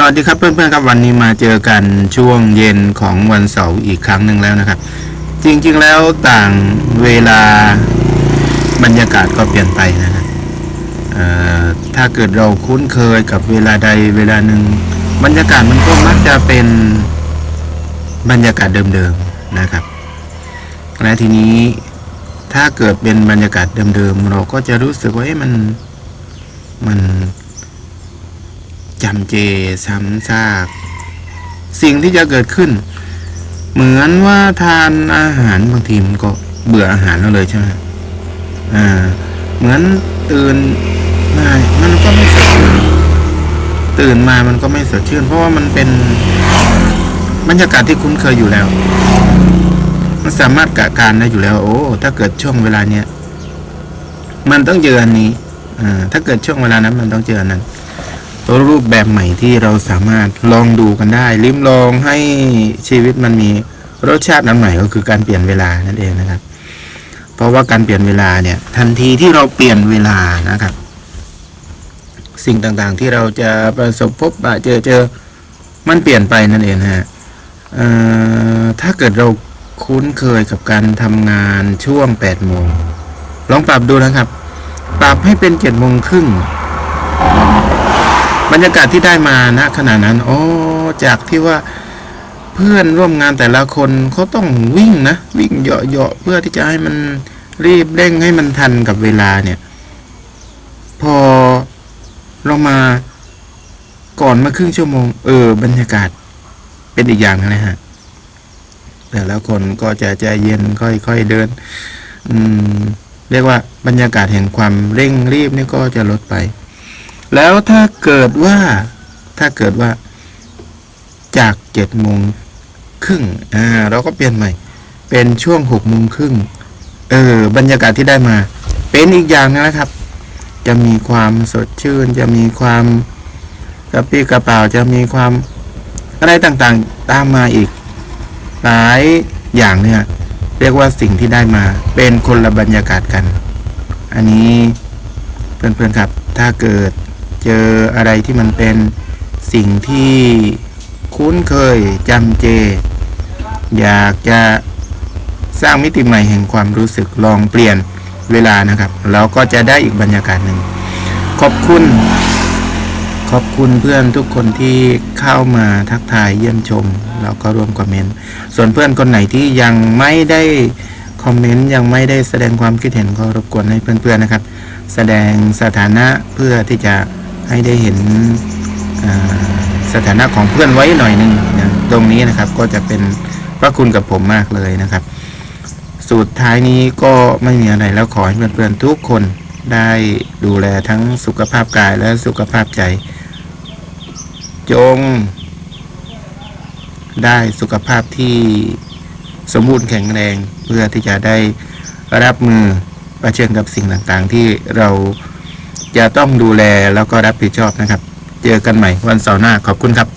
สวัสดีครับเพื่อนๆครับวันนี้มาเจอกันช่วงเย็นของวันเสาร์อีกครั้งหนึ่งแล้วนะครับ จริงๆแล้วต่างเวลาบรรยากาศก็เปลี่ยนไปนะครับถ้าเกิดเราคุ้นเคยกับเวลาใดเวลาหนึ่งบรรยากาศมันก็มักจะเป็นบรรยากาศเดิมๆนะครับ และทีนี้ถ้าเกิดเป็นบรรยากาศเดิมๆเราก็จะรู้สึกว่ามันมันำเจซ้ำซาก สิ่งที่จะเกิดขึ้น เหมือนว่าทานอาหารบางทีมันก็เบื่ออาหารเราเลยใช่ไหมอ่า เหมือนตื่นมามันก็ไม่สดชื่นตื่นมามันก็ไม่สดชื่น เพราะว่ามันเป็นบรรยากาศที่คุ้นเคยอยู่แล้ว มันสามารถกะการได้อยู่แล้ว โอ้ ถ้าเกิดช่วงเวลาเนี้ยมันต้องเจออันนี้ อ่า ถ้าเกิดช่วงเวลานั้น มันต้องเจออันนั้น รูปแบบใหม่ที่เราสามารถลองดูกันได้ ลิ้มลองให้ชีวิตมันมีรสชาตินั้นใหม่ก็คือการเปลี่ยนเวลานั่นเองนะครับ เพราะว่าการเปลี่ยนเวลาเนี่ย ทันทีที่เราเปลี่ยนเวลานะครับ สิ่งต่างๆที่เราจะประสบพบเจอเจอมันเปลี่ยนไปนั่นเองฮะถ้าเกิดเราคุ้นเคยกับการทำงานช่วง8โมงลองปรับดูนะครับ ปรับให้เป็น7โมงครึ่ง บรรยากาศที่ได้มาณขณะนั้นโอ้จากที่ว่าเพื่อนร่วมงานแต่ละคนเขาต้องวิ่งนะ วิ่งเหาะๆเพื่อที่จะให้มันรีบเร่งให้มันทันกับเวลาเนี่ย พอเรามาก่อนมาครึ่งชั่วโมง เออ บรรยากาศเป็นอีกอย่างนะฮะแต่ละคนก็จะใจเย็นค่อยๆเดิน อืม เรียกว่าบรรยากาศแห่งความเร่งรีบนี่ก็จะลดไป แล้วถ้าเกิดว่า ถ้าเกิดว่า จากเจ็ดโมงครึ่งอ่าเราก็เปลี่ยนใหม่ เป็นช่วงหกโมงครึ่งเออบรรยากาศที่ได้มา เป็นอีกอย่างนึงนะครับ จะมีความสดชื่น จะมีความกระปี้กระเป๋าจะมีความอะไรต่างๆ ตามมาอีก หลายอย่างเนี่ย เรียกว่าสิ่งที่ได้มา เป็นคนละบรรยากาศกัน อันนี้เพื่อนๆครับ ถ้าเกิด เจออะไรที่มันเป็นสิ่งที่คุ้นเคยจำเจ อยากจะสร้างมิติใหม่แห่งความรู้สึกลองเปลี่ยนเวลานะครับเราก็จะได้อีกบรรยากาศหนึ่ง ขอบคุณ ขอบคุณเพื่อนทุกคนที่เข้ามาทักทายเยี่ยมชม แล้วก็ร่วมคอมเมนต์ ส่วนเพื่อนคนไหนที่ยังไม่ได้คอมเมนต์ยังไม่ได้แสดงความคิดเห็นก็รบกวนให้เพื่อนๆนะครับ แสดงสถานะเพื่อที่จะ ให้ได้เห็นสถานะของเพื่อนไว้หน่อยหนึ่งนะตรงนี้นะครับก็จะเป็นพระคุณกับผมมากเลยนะครับ สุดท้ายนี้ก็ไม่มีอะไรแล้วขอให้เพื่อนๆทุกคนได้ดูแลทั้งสุขภาพกายและสุขภาพใจ จง ได้สุขภาพที่สมบูรณ์แข็งแรง เพื่อที่จะได้รับมือเผชิญกับสิ่งต่างๆ ที่เรา จะต้องดูแลแล้วก็รับผิดชอบนะครับ เจอกันใหม่วันเสาร์หน้าขอบคุณครับ